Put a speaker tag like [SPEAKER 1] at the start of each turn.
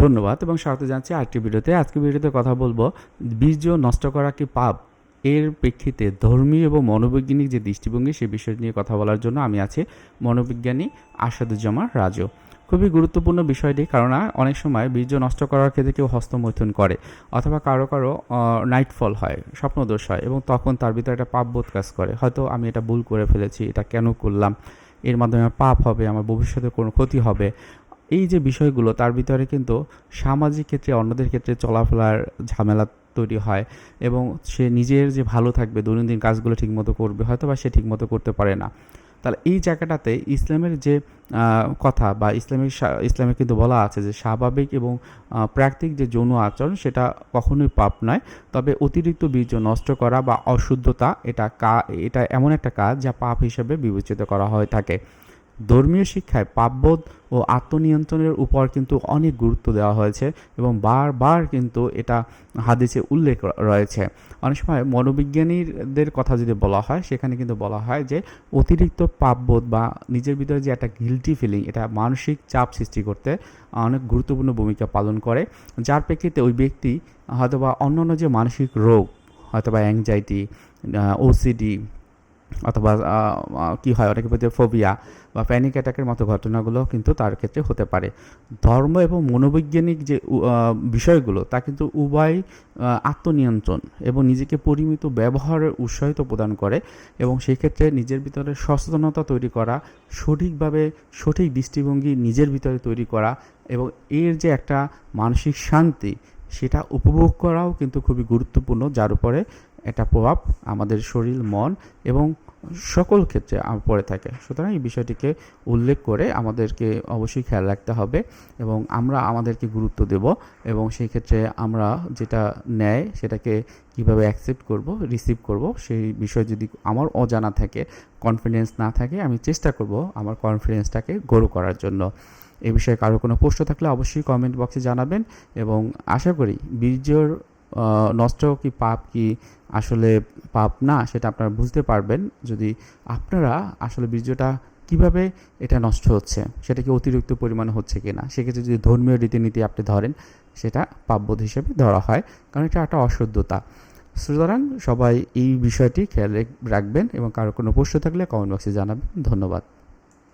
[SPEAKER 1] ধন্যবাদ এবং স্বাগত জানাচ্ছি আরেকটি ভিডিওতে। আজকে ভিডিওতে কথা বলব, বীর্য নষ্ট করা কি পাপ? এর প্রেক্ষিতে ধর্মীয় এবং মনোবৈজ্ঞানিক যে দৃষ্টিভঙ্গি, সে বিষয় নিয়ে কথা বলার জন্য আমি আছি মনোবিজ্ঞানী আসাদুজ্জামান রাজু। খুবই গুরুত্বপূর্ণ বিষয়টি, কারণ অনেক সময় বীর্য নষ্ট করার ক্ষেত্রে কেউ হস্তমৈথুন করে অথবা কারও কারও নাইটফল হয়, স্বপ্নদোষ হয় এবং তখন তার ভিতরে একটা পাপবোধ কাজ করে। হয়তো আমি এটা ভুল করে ফেলেছি, এটা কেন করলাম? এর মাধ্যমে আমার পাপ হবে, আমার ভবিষ্যতে কোনো ক্ষতি হবে। এই যে বিষয়গুলো, তার ভিতরে কিন্তু সামাজিক ক্ষেত্রে, অন্যদের ক্ষেত্রে চলাফেরার ঝামেলা তৈরি হয় এবং সে নিজের যে ভালো থাকবে, দৈনন্দিন কাজগুলো ঠিকমতো করবে হয়তো বা সে ঠিকমতো করতে পারে না। তাহলে এই জায়গাটাতে ইসলামের যে কথা বা ইসলামিক ইসলামে কিন্তু বলা আছে যে স্বাভাবিক এবং প্রাকৃতিক যে যৌন আচরণ, সেটা কখনোই পাপ নয়। তবে অতিরিক্ত বীর্য নষ্ট করা বা অশুদ্ধতা, এটা কা, এটা এমন একটা কাজ যা পাপ হিসেবে বিবেচিত করা হয়ে থাকে। ধর্মীয় শিক্ষায় পাপবোধ ও আত্মনিয়ন্ত্রণের উপর কিন্তু অনেক গুরুত্ব দেওয়া হয়েছে এবং বারবার কিন্তু এটা হাদিসে উল্লেখ রয়েছে। অনেক সময় মনোবিজ্ঞানীদের কথা যদি বলা হয়, সেখানে কিন্তু বলা হয় যে অতিরিক্ত পাপবোধ বা নিজের ভিতরে যে একটা গিলটি ফিলিং এটা মানসিক চাপ সৃষ্টি করতে অনেক গুরুত্বপূর্ণ ভূমিকা পালন করে। যার প্রেক্ষিতে ওই ব্যক্তি হয়তোবা অন্যান্য যে মানসিক রোগ, হয়তোবা অ্যাংজাইটি ওসিডি অথবা কি হয়, অনেকে মধ্যে ফোবিয়া বা প্যানিক অ্যাটাকের মতো ঘটনাগুলো কিন্তু তার ক্ষেত্রে হতে পারে। ধর্ম এবং মনোবৈজ্ঞানিক যে বিষয়গুলো, তা কিন্তু উভয় আত্মনিয়ন্ত্রণ এবং নিজেকে পরিমিত ব্যবহারের উৎসাহিত প্রদান করে এবং সেই ক্ষেত্রে নিজের ভিতরে সচেতনতা তৈরি করা, সঠিকভাবে সঠিক দৃষ্টিভঙ্গি নিজের ভিতরে তৈরি করা এবং এর যে একটা মানসিক শান্তি, সেটা উপভোগ করাও কিন্তু খুবই গুরুত্বপূর্ণ, যার উপরে একটা প্রভাব আমাদের শরীর, মন এবং সকল ক্ষেত্রে পড়ে থাকে। সুতরাং এই বিষয়টিকে উল্লেখ করে আমাদেরকে অবশ্যই খেয়াল রাখতে হবে এবং আমরা আমাদেরকে গুরুত্ব দেব এবং সেই ক্ষেত্রে আমরা যেটা নেয় সেটাকে কীভাবে অ্যাকসেপ্ট করব রিসিভ করব, সেই বিষয় যদি আমার অজানা থাকে কনফিডেন্স না থাকে, আমি চেষ্টা করব আমার কনফিডেন্সটাকে গ্রো করার জন্য। এ বিষয়ে কারও কোনো প্রশ্ন থাকলে অবশ্যই কমেন্ট বক্সে জানাবেন এবং আশা করি বীর্যর নষ্ট কি পাপ কি আসলে পাপ না, সেটা আপনারা বুঝতে পারবেন। যদি আপনারা আসলে বীর্যটা কীভাবে এটা নষ্ট হচ্ছে, সেটা কি অতিরিক্ত পরিমাণে হচ্ছে কি না সেক্ষেত্রে যদি ধর্মীয় রীতিনীতি আপনি ধরেন, সেটা পাপবোধ হিসেবে ধরা হয়, কারণ এটা একটা অশুদ্ধতা। সুতরাং সবাই এই বিষয়টি খেয়াল রেখ- রাখবেন এবং কারও কোনো প্রশ্ন থাকলে কমেন্ট বক্সে জানাবেন। ধন্যবাদ।